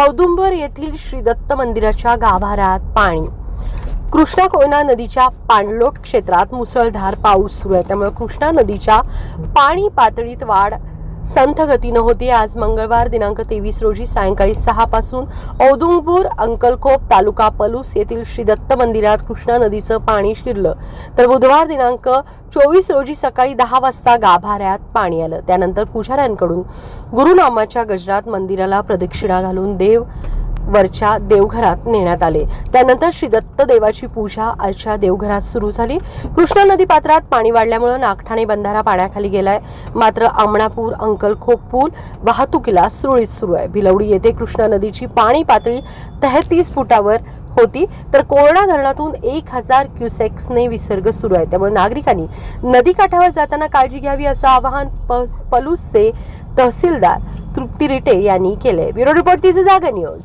औदुंबर येथील श्री दत्त मंदिराच्या गाभाऱ्यात पाणी. कृष्णा कोयना नदीच्या पाणलोट क्षेत्रात मुसळधार पाऊस सुरू आहे. त्यामुळे कृष्णा नदीच्या पाणी पातळीत वाढ संथ गतीनं होती. आज मंगळवार दिनांक तेवीस रोजी सायंकाळी सहा पासून औदुंगपूर अंकलखोप तालुका पलूस येथील श्री दत्त मंदिरात कृष्णा नदीचं पाणी शिरलं. तर बुधवार दिनांक चोवीस रोजी सकाळी दहा वाजता गाभाऱ्यात पाणी आलं. त्यानंतर पुजाऱ्यांकडून गुरुनामाच्या गजरात मंदिराला प्रदक्षिणा घालून देव वरच्या देवघरात नेण्यात आले. त्यानंतर श्री दत्त देवाची पूजा आजच्या देवघरात सुरू झाली. कृष्णा नदी पात्रात पाणी वाढल्यामुळे नागठाणे बंधारा पाण्याखाली गेलाय. मात्र आमणापूर अंकलखोप पूल वाहतुकीला सुरळीत सुरू आहे. भिलवडी येथे कृष्णा नदीची पाणी पातळी तेहतीस फुटावर होती. तर कोरडा धरणातून एक हजार क्युसेक्सने विसर्ग सुरू आहे. त्यामुळे नागरिकांनी नदीकाठावर जाताना काळजी घ्यावी असं आवाहन पलूसचे तहसीलदार तृप्ती रिटे यांनी केले ब्युरो रिपोर्ट तिचे जागा न्यूज.